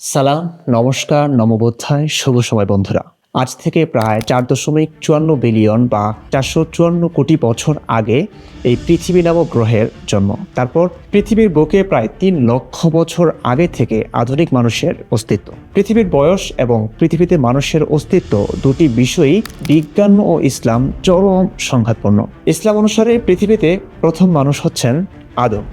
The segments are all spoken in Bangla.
সালাম, নমস্কার, নমবোধ্যায়, শুভ সময় বন্ধুরা। আজ থেকে প্রায় চার দশমিক চুয়ান্ন বিলিয়ন বা চারশো চুয়ান্ন কোটি বছর আগে এই পৃথিবী নামক গ্রহের জন্ম। তারপর পৃথিবীর বুকে প্রায় তিন লক্ষ বছর আগে থেকে আধুনিক মানুষের অস্তিত্ব। পৃথিবীর বয়স এবং পৃথিবীতে মানুষের অস্তিত্ব দুটি বিষয়ই বিজ্ঞান ও ইসলাম চরম সংঘাতপূর্ণ। ইসলাম অনুসারে পৃথিবীতে প্রথম মানুষ হচ্ছেন আদম।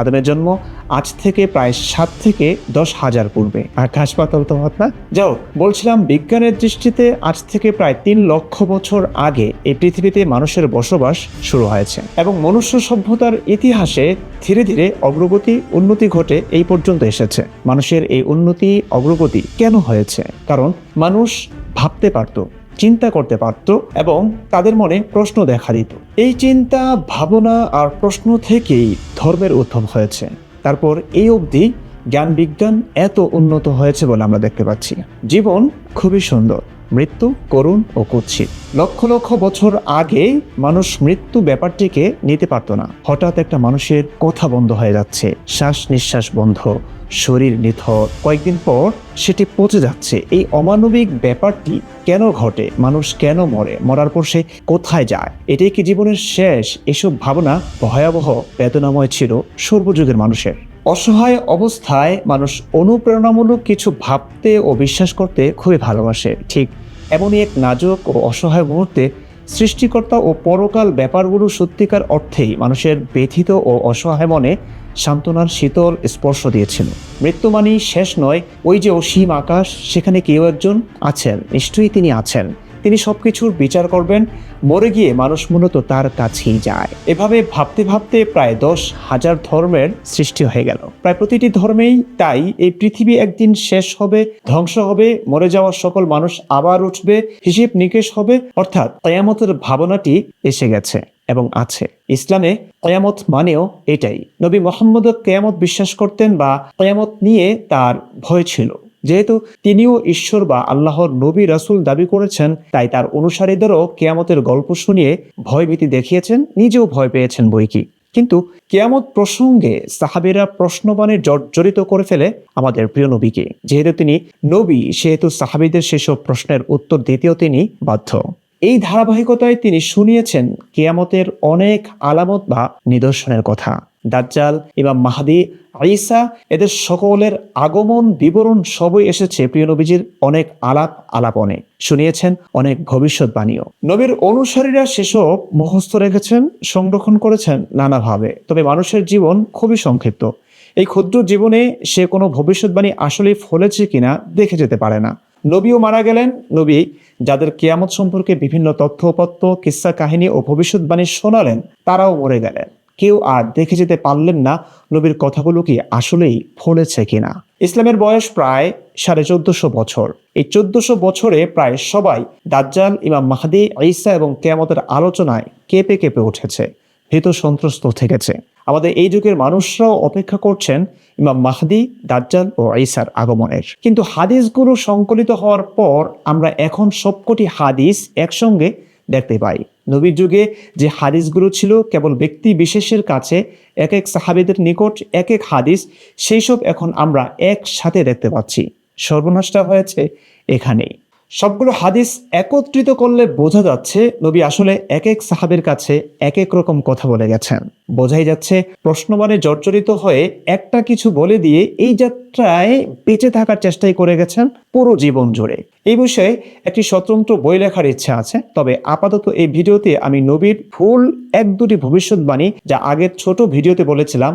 আদমের জন্ম আজ থেকে প্রায় সাত থেকে দশ হাজার পূর্বে। আকাশ পাতাল তো না। যাও বলছিলাম বিজ্ঞানের দৃষ্টিতে আজ থেকে প্রায় তিন লক্ষ বছর আগে এই পৃথিবীতে মানুষের বসবাস শুরু হয়েছে। এবং মনুষ্য সভ্যতার ইতিহাসে ধীরে ধীরে অগ্রগতি, উন্নতি ঘটে এই পর্যন্ত এসেছে। মানুষের এই উন্নতি, অগ্রগতি কেন হয়েছে? কারণ মানুষ ভাবতে পারতো, চিন্তা করতে পারত এবং তাদের মনে প্রশ্ন দেখা দিত। এই চিন্তা, ভাবনা আর প্রশ্ন থেকেই ধর্মের উদ্ভব হয়েছে। তারপর এই অবধি জ্ঞান বিজ্ঞান এত উন্নত হয়েছে বলে আমরা দেখতে পাচ্ছি। জীবন খুবই সুন্দর। মৃত্যু, করুণ ও কুৎসিত। লক্ষ লক্ষ বছর আগে মানুষ মৃত্যু ব্যাপারটিকে নিতে পারতো না। হঠাৎ একটা মানুষের কথা বন্ধ হয়ে যাচ্ছে। শ্বাস নিঃশ্বাস বন্ধ, শরীর নিথর। কয়েকদিন পর সেটি পচে যাচ্ছে। এই অমানবিক ব্যাপারটি কেন ঘটে? মানুষ কেন মরে? মরার পর সে কোথায় যায়? এটাই কি জীবনের শেষ? এসব ভাবনা ভয়াবহ বেদনাময় ছিল সর্বযুগের মানুষের। অসহায় অবস্থায় মানুষ অনুপ্রেরণামূলক কিছু ভাবতে ও বিশ্বাস করতে খুবই ভালোবাসে। ঠিক এমনই এক নাজুক ও অসহায় মুহূর্তে সৃষ্টিকর্তা ও পরকাল ব্যাপারগুলো সত্যিকার অর্থেই মানুষের ব্যথিত ও অসহায় মনে সান্ত্বনার শীতল স্পর্শ দিয়েছিল। মৃত্যু মানেই শেষ নয়, ওই যে অসীম আকাশ, সেখানে কেউ একজন আছেন, নিশ্চয়ই তিনি আছেন। তিনি সবকিছুর বিচার করবেন, মরে গিয়ে মানুষ মূলত তার কাছেই যায়। এভাবে ভাবতে ভাবতে প্রায় দশ হাজার ধর্মের সৃষ্টি হয়ে গেল। প্রায় প্রতিটি ধর্মেই তাই এই পৃথিবী একদিন শেষ হবে, ধ্বংস হবে, মরে যাওয়া সকল মানুষ আবার উঠবে, হিসেব নিকেশ হবে, অর্থাৎ কয়ামতের ভাবনাটি এসে গেছে এবং আছে। ইসলামে কয়ামত মানেও এটাই। নবী মোহাম্মদ কেয়ামত বিশ্বাস করতেন বা কয়ামত নিয়ে তার ভয় ছিল। যেহেতু তিনিও ঈশ্বর বা আল্লাহর নবী রাসুল দাবি করেছেন, তাই তার অনুসারীদেরও কেয়ামতের গল্প শুনিয়ে ভয়ভীতি দেখিয়েছেন, নিজেও ভয় পেয়েছেন বই কি কিন্তু কেয়ামত প্রসঙ্গে সাহাবিরা প্রশ্নবাণে জর্জরিত করে ফেলে আমাদের প্রিয় নবীকে, যেহেতু তিনি নবী, সেহেতু সাহাবিদের সেসব প্রশ্নের উত্তর দিতেও তিনি বাধ্য। এই ধারাবাহিকতায় তিনি শুনিয়েছেন কেয়ামতের অনেক আলামত বা নিদর্শনের কথা। দাজ্জাল, ইমাম মাহাদি আইসা এদের সকলের আগমন, বিবরণ সবই এসেছে প্রিয় নবীজির অনেক আলাপ আলাপনে। শুনিয়েছেন অনেক ভবিষ্যৎবাণীও। নবীর অনুসারীরা সেসব মুখস্থ রেখেছেন, সংরক্ষণ করেছেন নানাভাবে। তবে মানুষের জীবন খুবই সংক্ষিপ্ত। এই ক্ষুদ্র জীবনে সে কোনো ভবিষ্যৎবাণী আসলে ফলেছে কিনা দেখে যেতে পারে না। নবীও মারা গেলেন। নবী যাদের কেয়ামত সম্পর্কে বিভিন্ন তথ্যপত্র, কিস্সা কাহিনী ও ভবিষ্যৎবাণী শোনালেন, তারাও মরে গেলেন। কেউ আর দেখে যেতে পারলেন না নবীর কথাগুলো কি আসলেই ফলেছে কিনা। ইসলামের বয়স প্রায় সাড়ে চোদ্দশো বছর। এই চোদ্দশো বছরে প্রায় সবাই দাজ্জাল, ইমাম মাহাদি, ঈসা এবং কেয়ামতের আলোচনায় কেঁপে কেঁপে উঠেছে, ভীত সন্ত্রস্ত থেকেছে। আমাদের এই যুগের মানুষরাও অপেক্ষা করছেন ইমাম মাহদি, দাজ্জাল ও ঈসার আগমনের। কিন্তু হাদিসগুলো সংকলিত হওয়ার পর আমরা এখন সবকটি হাদিস একসঙ্গে দেখতে পাই। নবীর যুগে যে হাদিসগুলো ছিল কেবল ব্যক্তি বিশেষের কাছে, এক এক সাহাবিদের নিকট এক এক হাদিস, সেই সব এখন আমরা একসাথে দেখতে পাচ্ছি। সর্বনাশটা হয়েছে এখানেই। সবগুলো হাদিস একত্রিত করলে বোঝা যাচ্ছে নবী আসলে এক এক সাহাবের কাছে এক এক রকম কথা বলে গেছেন। বোঝাই যাচ্ছে প্রশ্নবাণে জর্জরিত হয়ে একটা কিছু বলে দিয়ে এই যাত্রায় বেঁচে থাকার চেষ্টাই করে গেছেন পুরো জীবন জুড়ে। এই বিষয়ে একটি স্বতন্ত্র বই লেখার ইচ্ছা আছে, তবে আপাতত এই ভিডিওতে আমি নবীর ফুল এক দুটি ভবিষ্যৎবাণী যা আগের ছোট ভিডিওতে বলেছিলাম,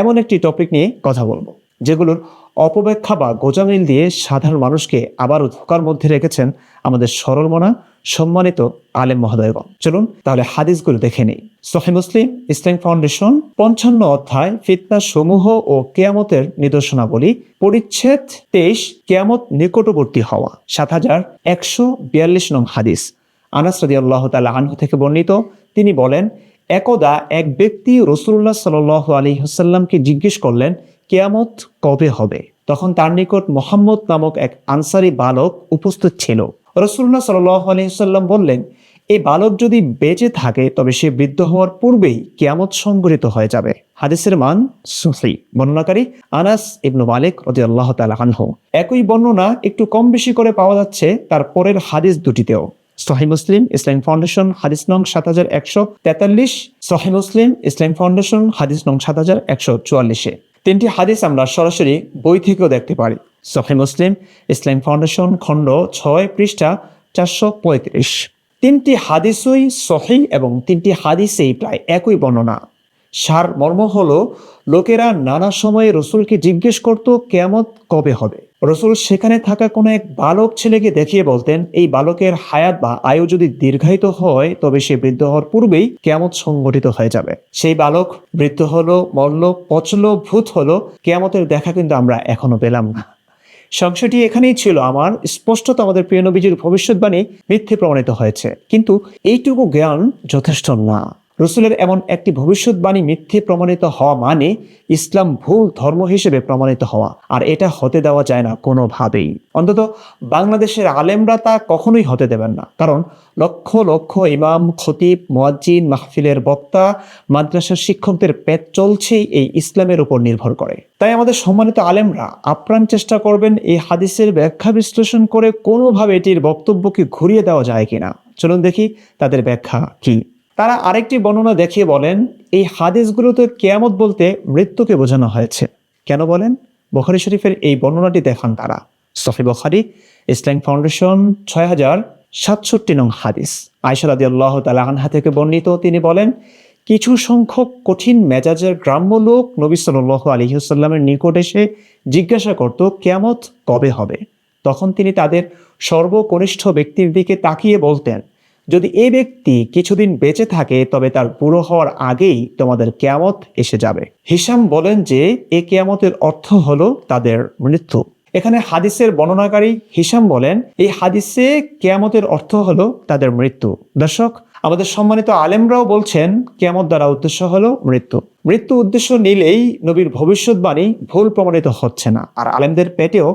এমন একটি টপিক নিয়ে কথা বলব। যেগুলোর অপব্যাখ্যা বা গোজামিল দিয়ে সাধারণ মানুষকে আবারও ধোকার মধ্যে রেখেছেন আমাদের সরল মনা সম্মানিত আলেম মহোদয়গণ। চলুন তাহলে হাদিসগুলো দেখে নেই। সহি মুসলিম ইসলাম ফাউন্ডেশন, পঞ্চান্ন অধ্যায় ফিতনা সমূহ ও কেয়ামতের নিদর্শনাবলী, পরিচ্ছেদ তেইশ, কেয়ামত নিকটবর্তী হওয়া। সাত হাজার একশো বিয়াল্লিশ নং হাদিস। আনাস রাদি আল্লাহ তালা আনহু থেকে বর্ণিত, তিনি বলেন, একদা এক ব্যক্তি রসুল্লাহ সাল আলী হাসাল্লামকে জিজ্ঞেস করলেন কেয়ামত কবে হবে? তখন তার নিকট মোহাম্মদ নামক এক আনসারি বালক উপস্থিত ছিল। রসুল্লাহ সাল আলহিসাল্লাম বললেন, এই বালক যদি বেঁচে থাকে, তবে সে বৃদ্ধ হওয়ার পূর্বেই কেয়ামত সংগঠিত হয়ে যাবে। হাদিসের মান সুহি বর্ণনাকারী আনাস ইবনু মালিক রদি আল্লাহ আনহু। একই বর্ণনা একটু কম বেশি করে পাওয়া যাচ্ছে তার পরের হাদিস দুটিতেও। সহি মুসলিম ইসলাম ফাউন্ডেশন, হাদিস নং সাত হাজার একশো তেতাল্লিশ। সহি মুসলিম ইসলাম ফাউন্ডেশন, হাদিস নং সাত হাজার একশো চুয়াল্লিশে তিনটি হাদিস আমরা সরাসরি বই থেকেও দেখতে পারি। সফে মুসলিম, ইসলাম ফাউন্ডেশন, খণ্ড ছয়, পৃষ্ঠা চারশো পঁয়ত্রিশ। তিনটি হাদিসই সহি এবং তিনটি হাদিসেই প্রায় একই বর্ণনা। সার মর্ম হল, লোকেরা নানা সময়ে রসুলকে জিজ্ঞেস করত কেমত কবে হবে? রসুল সেখানে থাকা কোনো এক বালক ছেলেকে দেখিয়ে বলতেন, এই বালকের হায়াত বা আয়ু যদি দীর্ঘায়িত হয়, তবে সে বৃদ্ধ হওয়ার পূর্বেই কেমত সংগঠিত হয়ে যাবে। সেই বালক বৃদ্ধ হলো মল্ল পচল, ভূত হলো, কেয়ামতের দেখা কিন্তু আমরা এখনও পেলাম না। সংশয়টি এখানেই ছিল আমার। স্পষ্টত আমাদের প্রিয় নবীজির ভবিষ্যৎবাণী মিথ্যে প্রমাণিত হয়েছে। কিন্তু এইটুকু জ্ঞান যথেষ্ট না। রসুলের এমন একটি ভবিষ্যৎবাণী মিথ্যে প্রমাণিত হওয়া মানে ইসলাম ভুল ধর্ম হিসেবে প্রমাণিত হওয়া, আর এটা হতে দেওয়া যায় না কোনোভাবেই। অন্তত বাংলাদেশের আলেমরা তা কখনোই হতে দেবেন না। কারণ লক্ষ লক্ষ ইমাম, খতিব, মোয়াজ্জিন, মাহফিলের বক্তা, মাদ্রাসার শিক্ষকদের পেট চলছেই এই ইসলামের উপর নির্ভর করে। তাই আমাদের সম্মানিত আলেমরা আপ্রাণ চেষ্টা করবেন এই হাদিসের ব্যাখ্যা বিশ্লেষণ করে কোনোভাবে এটির বক্তব্যকে ঘুরিয়ে দেওয়া যায় কিনা। চলুন দেখি তাদের ব্যাখ্যা কি। তারা আরেকটি বর্ণনা দেখিয়ে বলেন, এই হাদিসগুলোতে কেয়ামত বলতে মৃত্যুকে বোঝানো হয়েছে। কেন বলেন? বখারি শরীফের এই বর্ণনাটি দেখান তারা। সফি বখারি ইসলাম ফাউন্ডেশন, ছয় হাজার সাতষট্টি নং হাদিস। আয়সা রাদি আল্লাহ তালা আনহা থেকে বর্ণিত তিনি বলেন, কিছু সংখ্যক কঠিন মেজাজের গ্রাম্য লোক নবী সাল আলহিহসাল্লামের নিকট এসে জিজ্ঞাসা করত, কেয়ামত কবে হবে? তখন তিনি তাদের সর্বকনিষ্ঠ ব্যক্তির দিকে তাকিয়ে বলতেন যদি এ ব্যক্তি কিছুদিন বেঁচে থাকে, তবে তার বুড়ো হওয়ার আগেই তোমাদের কেয়ামত এসে যাবে। হিসাম বলেন যে, এ কেয়ামতের অর্থ হলো তাদের মৃত্যু। এখানে হাদিসের বর্ণনাকারী হিসাম বলেন, এই হাদিসে কেয়ামতের অর্থ হলো তাদের মৃত্যু। দর্শক, আমাদের সম্মানিত আলেমরাও বলছেন, কেয়ামত দ্বারা উদ্দেশ্য হলো মৃত্যু। মৃত্যু উদ্দেশ্য নিলেই নবীর ভবিষ্যৎবাণী ভুল প্রমাণিত হচ্ছে না, আর আলেমদের পেটেও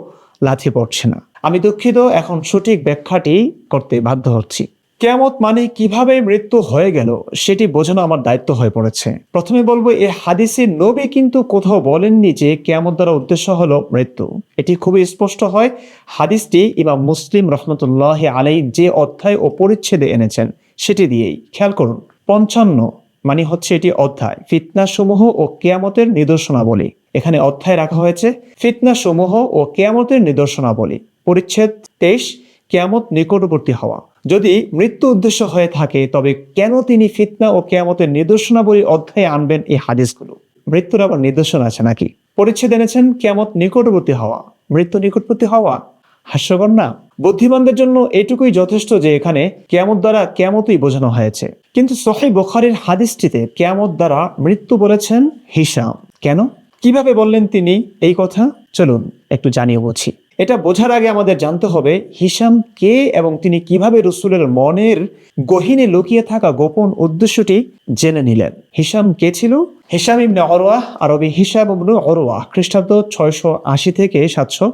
লাথি পড়ছে না। আমি দুঃখিত, এখন সঠিক ব্যাখ্যাটি করতে বাধ্য হচ্ছি। কেয়ামত মানে কীভাবে মৃত্যু হয়ে গেল সেটি বোঝানো আমার দায়িত্ব হয়ে পড়েছে। প্রথমে বলব, এ হাদিসে নবী কিন্তু কোথাও বলেননি যে কেয়ামত দ্বারা উদ্দেশ্য হলো মৃত্যু। এটি খুবই স্পষ্ট হয়। হাদিসটি ইমাম মুসলিম রহমতুল্লাহ আলাই যে অধ্যায় ও পরিচ্ছেদে এনেছেন, সেটি দিয়েই। খেয়াল করুন, পঞ্চান্ন মানে হচ্ছে এটি অধ্যায় ফিতনা সমূহ ও কেয়ামতের নিদর্শনাবলী। এখানে অধ্যায় রাখা হয়েছে ফিতনা সমূহ ও কেয়ামতের নিদর্শনাবলী। পরিচ্ছেদ তেইশ কেয়ামত নিকটবর্তী হওয়া। যদি মৃত্যু উদ্দেশ্য হয়ে থাকে, তবে কেন তিনি ফিতনা ও কেয়ামতের নিদর্শনাবলী অধ্যায়ে আনবেন এই হাদিসগুলো? মৃত্যুর আবার নিদর্শন আছে নাকি? পরিচ্ছেদ এনেছেন, কেয়ামত নিকটবর্তী হওয়া। মৃত্যু নিকটবর্তী হওয়া? হাস্যকর না? বুদ্ধিমানদের জন্য এটুকুই যথেষ্ট যে এখানে কেয়ামত দ্বারা কেয়ামতই বোঝানো হয়েছে। কিন্তু সহি বোখারির হাদিসটিতে কেয়ামত দ্বারা মৃত্যু বলেছেন হিসাম কেন? কীভাবে বললেন তিনি এই কথা? চলুন একটু জানিয়ে বুঝি। এটা বোঝার আগে আমাদের জানতে হবে হিসাম কে এবং তিনি কীভাবে রসুলের মনের গহিনে লুকিয়ে থাকা গোপন উদ্দেশ্যটি জেনে নিলেন। হিসাম কে ছিল? হিসাম ইবনে অরোয়া আরবি হিসাব ইবনে অরোয়া খ্রিস্টাব্দ ছয়শো আশি থেকে সাতশো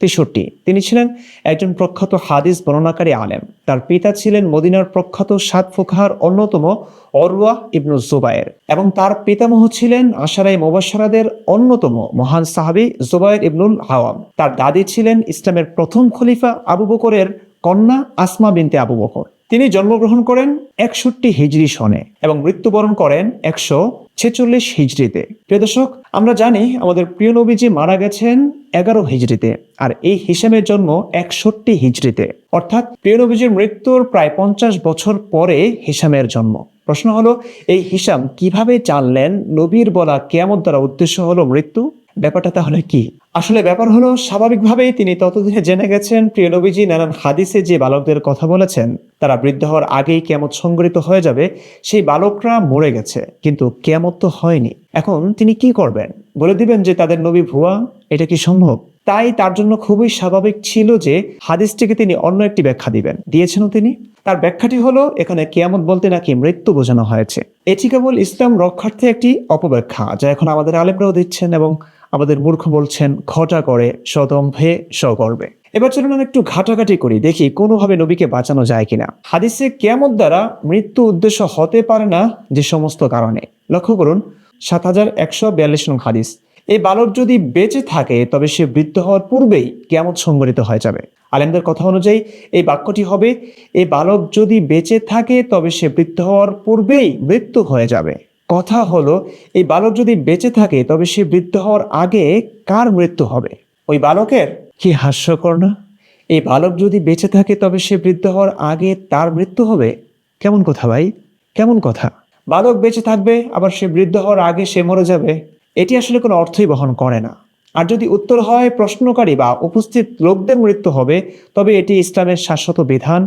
তেষট্টি। তিনি ছিলেন একজন প্রখ্যাত হাদিস বর্ণনাকারী আলেম। তার পিতা ছিলেন মদিনার প্রখ্যাত সাত ফুকাহার অন্যতম অরওয়া ইবনু জোবায়ের এবং তার পিতামহ ছিলেন আশারাই মোবাসারাদের অন্যতম মহান সাহাবি জুবায়ের ইবনুল হাওয়াম তার দাদি ছিলেন ইসলামের প্রথম খলিফা আবু বকরের কন্যা আসমা বিনতে আবু বকর। তিনি জন্মগ্রহণ করেন একষট্টি হিজড়ি সনে এবং মৃত্যুবরণ করেন একশো ছেচল্লিশ হিজড়িতে প্রিয় দর্শক, আমরা জানি আমাদের প্রিয় নবীজি মারা গেছেন এগারো হিজড়িতে আর এই হিসামের জন্ম একষট্টি হিজড়িতে অর্থাৎ প্রিয় নবীজির মৃত্যুর প্রায় পঞ্চাশ বছর পরে হিসামের জন্ম। প্রশ্ন হলো, এই হিসাম কীভাবে জানলেন নবীর বলা কেমন দ্বারা উদ্দেশ্য হলো মৃত্যু? ব্যাপারটা তাহলে কি? আসলে ব্যাপার হলো, স্বাভাবিকভাবেই তিনি ততদিনে জেনে গেছেন প্রিয় নবীজি নানান হাদিসে যে বালকদের কথা বলেছেন, তারা বৃদ্ধ হওয়ার আগেই কেমত সংগঠিত হয়ে যাবে, সেই বালকরা মরে গেছে, কিন্তু কেমত তো হয়নি। এখন তিনি কি করবেন? বলে দিবেন যে, তাদের নবী ভুয়া, এটা কি সম্ভব? তাই তার জন্য খুবই স্বাভাবিক ছিল যে, হাদিসটিকে তিনি অন্য একটি ব্যাখ্যা দিবেন। দিয়েছেনও তিনি। তার ব্যাখ্যাটি হলো, এখানে কেয়ামত বলতে নাকি মৃত্যু বোঝানো হয়েছে। এটি কেবল ইসলাম রক্ষার্থে একটি অপব্যাখ্যা, যা এখন আমাদের আলেমরাও দিচ্ছেন এবং আমাদের মূর্খ বলছেন, ঘটা করে সদম্ভে স্বগর্বে। এবার চলুন একটু ঘাটাঘাটি করি, দেখি কোনোভাবে নবীকে বাঁচানো যায় কিনা। হাদিসে কেমন দ্বারা মৃত্যু উদ্দেশ্য হতে পারে না যে সমস্ত কারণে। লক্ষ্য করুন, সাত হাজার একশো বিয়াল্লিশ নং হাদিস। এই বালক যদি বেঁচে থাকে, তবে সে বৃদ্ধ হওয়ার পূর্বেই কেমন সংগঠিত হয়ে যাবে। আলেমদের কথা অনুযায়ী, এই বাক্যটি হবে এই বালক যদি বেঁচে থাকে, তবে সে বৃদ্ধ হওয়ার পূর্বেই মৃত্যু হয়ে যাবে। কথা হলো, এই বালক যদি বেঁচে থাকে, তবে সে বৃদ্ধ হওয়ার আগে কার মৃত্যু হবে? ওই বালকের? কি হাস্যকর না? এই বালক যদি বেঁচে থাকে, তবে সে বৃদ্ধ হওয়ার আগে তার মৃত্যু হবে? কেমন কথা ভাই? কেমন কথা? বালক বেঁচে থাকবে, আবার সে বৃদ্ধ হওয়ার আগে সে মরে যাবে। এটি আসলে কোনো অর্থই বহন করে না। আর যদি উত্তর হয় প্রশ্নকারী বা উপস্থিত লোকদের মৃত্যু হবে, তবে এটি ইসলামের শাশ্বত বিধান।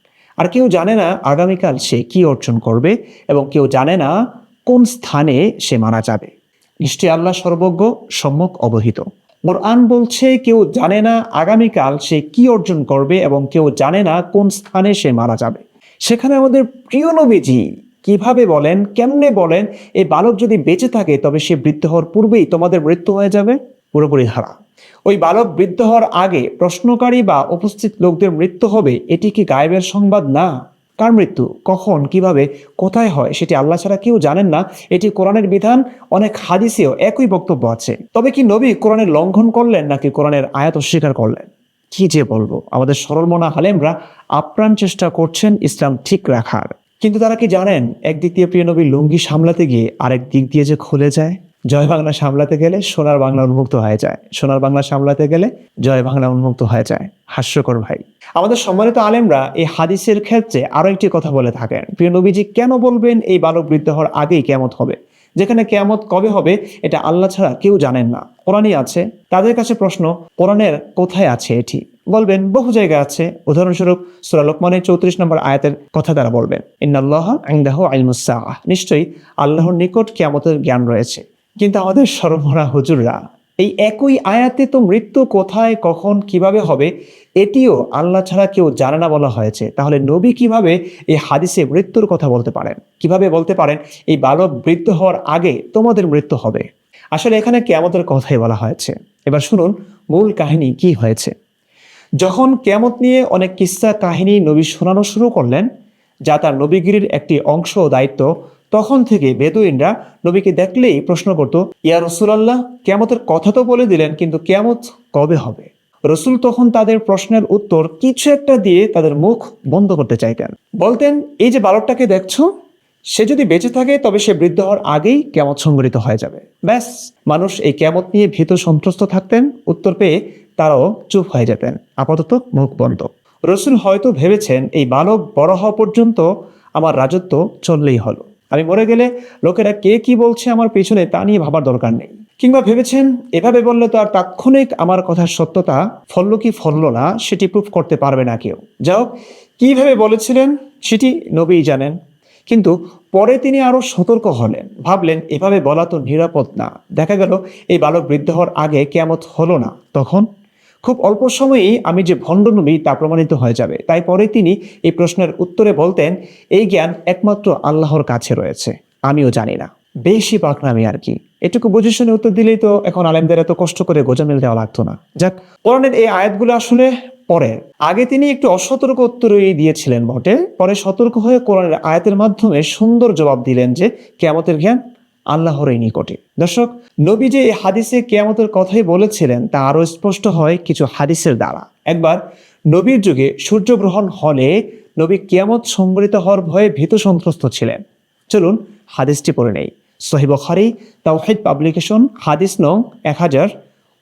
আর কেউ জানে না আগামীকাল সে কি অর্জন করবে এবং কেউ জানে না কোন স্থানে সে মারা যাবে। নিশ্চয়ই আল্লাহ সর্বজ্ঞ, সম্যক, অবহিত। কোরআন বলছে, কেউ জানে না আগামীকাল সে কি অর্জন করবে এবং কেউ জানে না কোন স্থানে সে মারা যাবে। সেখানে আমাদের প্রিয় নবীজি কীভাবে বলেন, কেমনে বলেন এই বালক যদি বেঁচে থাকে তবে সে বৃদ্ধ হওয়ার পূর্বেই তোমাদের মৃত্যু হয়ে যাবে? পুরোপুরি হারা। ওই বালক বৃদ্ধ হওয়ার আগে প্রশ্নকারী বা উপস্থিত লোকদের মৃত্যু হবে, এটি কি গায়েবের সংবাদ না? কার মৃত্যু? কখন? কীভাবে? কোথায় হয়? সেটি আল্লাহ ছাড়া কেউ জানেন না। এটি কোরআনের বিধান, অনেক হাদিসেও একই বক্তব্য আছে। তবে কি নবী কোরআনের লঙ্ঘন করলেন, নাকি কোরআনের আয়াত অস্বীকার করলেন? কি যে বলব, আমাদের সরলমনা হালেমরা আপ্রাণ চেষ্টা করছেন ইসলাম ঠিক রাখার। কিন্তু তারা কি জানেন, একদিক দিয়ে প্রিয় নবী লুঙ্গি সামলাতে গিয়ে আরেক দিক দিয়ে যে খুলে যায়? জয় বাংলা সামলাতে গেলে সোনার বাংলা উন্মুক্ত হয়ে যায়। সোনার বাংলা সামলাতে গেলে জয় বাংলা উন্মুক্ত হয়ে যায়। হাস্যকর ভাই। আমাদের সম্মানিত আলেমরা এই হাদিসের ক্ষেত্রে আরও একটি কথা বলে থাকেন। প্রিয় নবীজি, কেন বলবেন এই বালক বৃদ্ধ হওয়ার আগেই কেমত হবে? যেখানে কেয়ামত কবে হবে, এটা আল্লাহ ছাড়া কেউ জানেন না। কোরআনই আছে। তাদের কাছে প্রশ্ন, কোরআনের কোথায় আছে এটি? বলবেন, বহু জায়গা আছে। উদাহরণস্বরূপ সুরা লোকমানের চৌত্রিশ নম্বর আয়াতের কথা তারা বলবেন, ইন্নাল্লাহ আইন্দাহ আইলমুসাহ নিশ্চয়ই আল্লাহর নিকট কেয়ামতের জ্ঞান রয়েছে। কিন্তু আমাদের সরমরা হুজুররা, এই একই আয়াতে তো মৃত্যু কোথায়, কখন, কীভাবে হবে, এটিও আল্লাহ ছাড়া কেউ জানে না বলা হয়েছে। তাহলে নবী কীভাবে এই হাদিসে মৃত্যুর কথা বলতে পারেন? কীভাবে বলতে পারেন, এই বালক বৃদ্ধ হওয়ার আগে তোমাদের মৃত্যু হবে? আসলে এখানে কেয়ামতের কথাই বলা হয়েছে। এবার শুনুন, মূল কাহিনী কি হয়েছে? যখন কেয়ামত নিয়ে অনেক কিস্সা কাহিনী নবী শোনানো শুরু করলেন, যা তার নবীগিরির একটি অংশ দায়িত্ব তখন থেকে বেদুইনরা নবীকে দেখলেই প্রশ্ন করত, ইয়া রসুলাল্লাহ, কেয়ামতের কথা তো বলে দিলেন, কিন্তু কেয়ামত কবে হবে? রসুল তখন তাদের প্রশ্নের উত্তর কিছু একটা দিয়ে তাদের মুখ বন্ধ করতে চাইতেন। বলতেন, এই যে বালকটাকে দেখছ, সে যদি বেঁচে থাকে, তবে সে বৃদ্ধ হওয়ার আগেই কেমত সংগঠিত হয়ে যাবে। ব্যাস, মানুষ এই কেমত নিয়ে ভীত সন্ত্রস্ত থাকতেন। উত্তর পেয়ে তারাও চুপ হয়ে যেতেন। আপাতত মুখ বন্ধ। রসুল হয়তো ভেবেছেন, এই বালক বড় হওয়া পর্যন্ত আমার রাজত্ব চললেই হলো। আমি মরে গেলে লোকেরা কে কি বলছে আমার পেছনে তা নিয়ে ভাবার দরকার নেই। কিংবা ভেবেছেন, এভাবে বললে তো আর তাৎক্ষণিক আমার কথার সত্যতা ফলল কি ফলল না, সেটি প্রুফ করতে পারবে না কেউ। যাও কীভাবে বলেছিলেন, সেটি নবীই জানেন। কিন্তু পরে তিনি আরও সতর্ক হলেন। ভাবলেন, এভাবে বলা তো নিরাপদ না। দেখা গেল, এই বালক বৃদ্ধ হওয়ার আগে কেমত হলো না। তখন খুব অল্প সময়েই আমি যে ভণ্ড নবী তা প্রমাণিত হয়ে যাবে। তাই পরে তিনি এই প্রশ্নের উত্তরে বলতেন, এই জ্ঞান একমাত্র আল্লাহর কাছে রয়েছে। আমিও জানি না। বেশি পাকনামি আর কি। এটুকু বুঝে শুনে উত্তর দিলেই তো এখন আলেমদের এত কষ্ট করে গোজামিল দেওয়া লাগতো না। যাক, কোরআনের এই আয়াতগুলো আসলে পরে। আগে তিনি একটু অসতর্ক উত্তরই দিয়েছিলেন বটে। পরে সতর্ক হয়ে কোরআনের আয়াতের মাধ্যমে সুন্দর জবাব দিলেন যে, কেয়ামতের জ্ঞান আল্লাহর এই নিকটে। দর্শক, নবী যে এই হাদিসে কেয়ামতের কথাই বলেছিলেন, তা আরও স্পষ্ট হয় কিছু হাদিসের দ্বারা। একবার নবীর যুগে সূর্যগ্রহণ হলে নবী কেয়ামত সংগঠিত হওয়ার ভয়ে ভীত সন্ত্রস্ত ছিলেন। চলুন হাদিসটি পড়ে নেই। সহিব সহিবখারি তাওহিদ পাবলিকেশন, হাদিস নং এক হাজার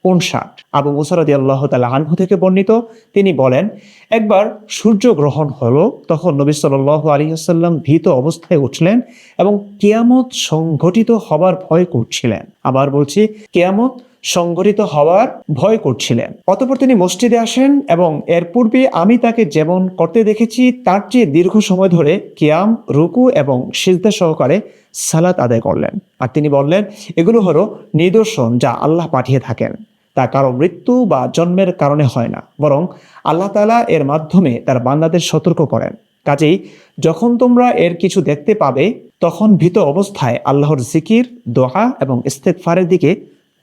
উনষাট। আবু মুসারদি আল্লাহ তালা আনহু থেকে বর্ণিত, তিনি বলেন, একবার সূর্য গ্রহণ হলো, তখন নবী সাল আলী আসাল্লাম ভীত অবস্থায় উঠলেন এবং কেয়ামত সংঘটিত হবার ভয় করছিলেন। আবার বলছি, কেয়ামত সংগঠিত হওয়ার ভয় করছিলেন। অতঃপর তিনি মসজিদে আসেন এবং এর পূর্বে আমি তাকে যেমন করতে দেখেছি, তার চেয়ে দীর্ঘ সময় ধরে কিয়াম, রুকু এবং সিজদা সহকারে সালাত আদায় করলেন। আর তিনি বললেন, এগুলো হলো নিদর্শন যা আল্লাহ পাঠিয়ে থাকেন। তা কারও মৃত্যু বা জন্মের কারণে হয় না, বরং আল্লাহ তালা এর মাধ্যমে তার বান্দাদের সতর্ক করেন। কাজেই যখন তোমরা এর কিছু দেখতে পাবে, তখন ভীত অবস্থায় আল্লাহর জিকির, দোহা এবং ইস্তেকফারের দিকে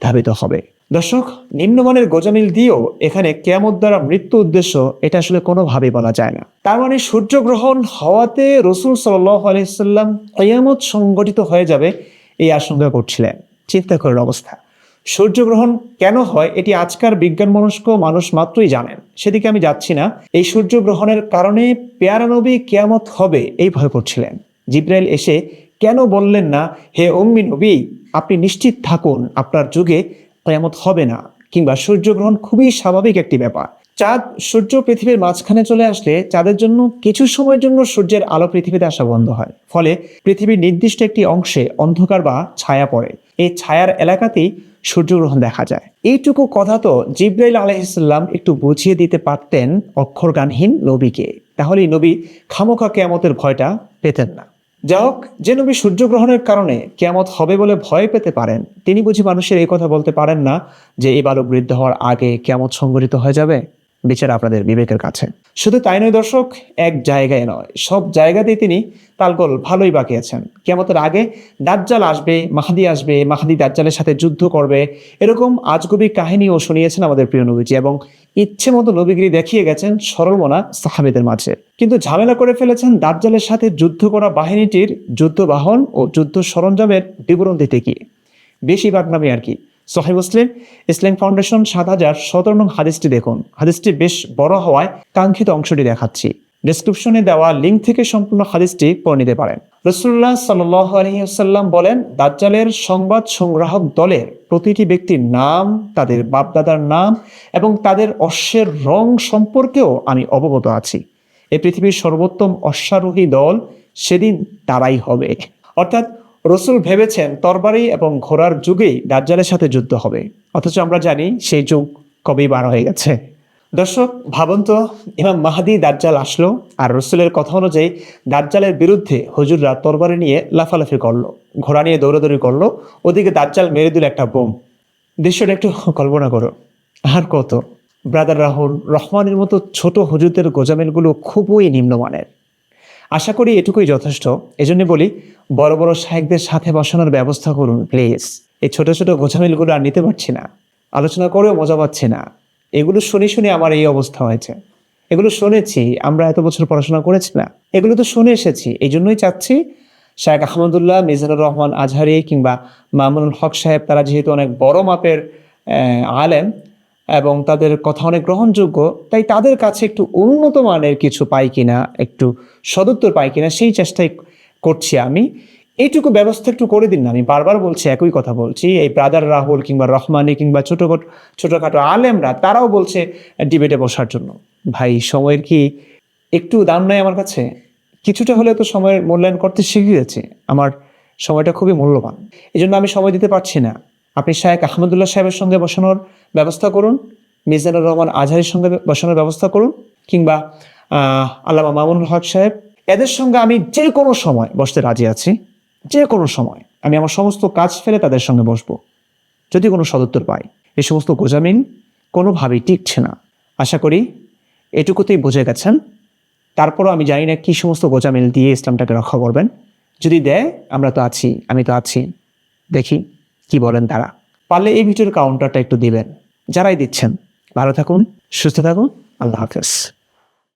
ধাবিত হবে। দর্শক, নিম্নমানের গোজামিল দিয়েও এখানে কেয়ামত দ্বারা মৃত্যু উদ্দেশ্য এটা আসলে কোনোভাবেই বলা যায় না। তার মানে সূর্যগ্রহণ হওয়াতে রসুল সাল্লাহ আলাইসাল্লাম কেয়ামত সংগঠিত হয়ে যাবে এই আশঙ্কা করছিলেন। চিন্তা করার অবস্থা। সূর্যগ্রহণ কেন হয় এটি আজকার বিজ্ঞান মনস্ক মানুষ মাত্রই জানেন। সেদিকে আমি যাচ্ছি না। এই সূর্যগ্রহণের কারণে পেয়ারা নবী কেয়ামত হবে এই ভয় করছিলেন। জিব্রাইল এসে কেন বললেন না, হে অম্মি নবী, আপনি নিশ্চিত থাকুন, আপনার যুগে কেয়ামত হবে না। কিংবা, সূর্যগ্রহণ খুবই স্বাভাবিক একটি ব্যাপার। চাঁদ সূর্য পৃথিবীর মাঝখানে চলে আসলে চাঁদের জন্য কিছু সময়ের জন্য সূর্যের আলো পৃথিবীতে আসা বন্ধ হয়। ফলে পৃথিবীর নির্দিষ্ট একটি অংশে অন্ধকার বা ছায়া পড়ে। এই ছায়ার এলাকাতেই সূর্যগ্রহণ দেখা যায়। এইটুকু কথা তো জিব্রাইল আলহিসাল্লাম একটু বুঝিয়ে দিতে পারতেন অক্ষরগানহীন নবীকে। তাহলে নবী খামোখা কেয়ামতের ভয়টা পেতেন না। যা হোক, যে নবী সূর্যগ্রহণের কারণে কেয়ামত হবে বলে ভয় পেতে পারেন, তিনি বুঝি মানুষের এই কথা বলতে পারেন না যে এই বালক বৃদ্ধ হওয়ার আগে কেয়ামত সংগঠিত হয়ে যাবে? বিচার আপনাদের বিবেকের কাছে। শুধু তাই নয় দর্শক, এক জায়গায় নয়, সব জায়গাতেই তিনি তালগোল ভালোই বাকিয়েছেন। কেমতের আগে দাজ্জাল আসবে, মাহাদি আসবে, মাহাদি দাজ্জালের সাথে যুদ্ধ করবে, এরকম আজগবি কাহিনীও শুনিয়েছেন আমাদের প্রিয় নবীজি এবং ইচ্ছে মতো নবীগিরি দেখিয়ে গেছেন সরলমনা সাহাবেদের মাঝে। কিন্তু ঝামেলা করে ফেলেছেন দাজ্জালের সাথে যুদ্ধ করা বাহিনীটির যুদ্ধ বাহন ও যুদ্ধ সরঞ্জামের বিবরণ দিতে গিয়ে। বেশিরভাগ নামে আর কি। সোহাই মুসলিম, ইসলাম ফাউন্ডেশন সাত হাজার সতেরো নং হাদিসটি দেখুন। হাদিসটি বেশ বড় হওয়ায় কাঙ্ক্ষিত অংশটি দেখাচ্ছি। ডিসক্রিপশনে দেওয়া লিঙ্ক থেকে সম্পূর্ণ হাদিসটি পড়ে নিতে পারেন। রসুল্লাহ সাল্লাহ আলহিহাল্লাম বলেন, দাজ্জালের সংবাদ সংগ্রাহক দলের প্রতিটি ব্যক্তির নাম, তাদের বাপদাদার নাম এবং তাদের অশ্বের রং সম্পর্কেও আমি অবগত আছি। এ পৃথিবীর সর্বোত্তম অশ্বারোহী দল সেদিন তারাই হবে। অর্থাৎ রসুল ভেবেছেন তরবারি এবং ঘোড়ার যুগেই দাজ্জালের সাথে যুদ্ধ হবে। অথচ আমরা জানি সেই যুগ কবেই বার হয়ে গেছে। দর্শক, ভাবুন তো, ইমাম মাহাদি দাজ্জাল আসলো আর রসুলের কথা অনুযায়ী দাজ্জালের বিরুদ্ধে হুজুররা তরবারি নিয়ে লাফালাফি করল, ঘোড়া নিয়ে দৌড়াদৌড়ি করল, ওদিকে দাজ্জাল মেরে দিল একটা বোম। দৃশ্যটা একটু কল্পনা করো। আর কত? ব্রাদার রাহুল রহমানের মতো ছোট হুজুরদের গোজামিলগুলো খুবই নিম্নমানের। আশা করি এটুকুই যথেষ্ট। এজন্য বলি, বড় বড় শাহেকদের সাথে বসানোর ব্যবস্থা করুন প্লিজ এই ছোট ছোট গোছামিলগুলো আর নিতে পারছি না। আলোচনা করেও মজা পাচ্ছি না। এগুলো শুনে শুনে আমার এই অবস্থা হয়েছে। এগুলো শুনেছি, আমরা এত বছর পড়াশোনা করেছি না। এগুলো তো শুনে এসেছি এই জন্যই চাচ্ছি শাহেক আহমদুল্লাহ, মিজানুর রহমান আজহারি কিংবা মামুনুল হক সাহেব, তারা যেহেতু অনেক বড় মাপের আলেম এবং তাদের কথা অনেক গ্রহণযোগ্য, তাই তাদের কাছে একটু উন্নত মানের কিছু পাই কিনা, একটু সদুত্তর পাই কিনা, সেই চেষ্টাই করছি আমি। এইটুকু ব্যবস্থা একটু করে দিন না, আমি বারবার বলছি, একই কথা বলছি। এই ব্রাদার রাহুল কিংবা রহমানি কিংবা ছোট ছোটোখাটো আলেমরা, তারাও বলছে ডিবেটে বসার জন্য। ভাই, সময়ের কি একটু দাম নাই আমার কাছে? কিছুটা হলে তো সময়ের মূল্যায়ন করতে শিখে গেছে আমার সময়টা খুবই মূল্যবান। এই জন্য আমি সময় দিতে পারছি না। আপনি শাহেক আহমদুল্লাহ সাহেবের সঙ্গে বসানোর ব্যবস্থা করুন, মিজানুর রহমান আজহারের সঙ্গে বসানোর ব্যবস্থা করুন, কিংবা আল্লামা মামুনুল হক সাহেব, এদের সঙ্গে আমি যে কোনো সময় বসতে রাজি আছি, যে কোনো সময় আমি আমার সমস্ত কাজ ফেলে তাদের সঙ্গে বসবো, যদি কোনো সদুত্তর পাই। এই সমস্ত গোজামিন কোনোভাবেই টিকছে না। আশা করি এটুকুতেই বুঝে গেছেন। তারপরও আমি জানি না কি সমস্ত গোজামিল দিয়ে ইসলামটাকে রক্ষা করবেন। যদি দেয়, আমরা তো আছি, আমি তো আছি। দেখি। কি বলেন তারা? পারলে এই ভিডিওর কাউন্টারটা একটু দিবেন। যারাই দিচ্ছেন, ভালো থাকুন, সুস্থ থাকুন, আল্লাহ হাফেজ।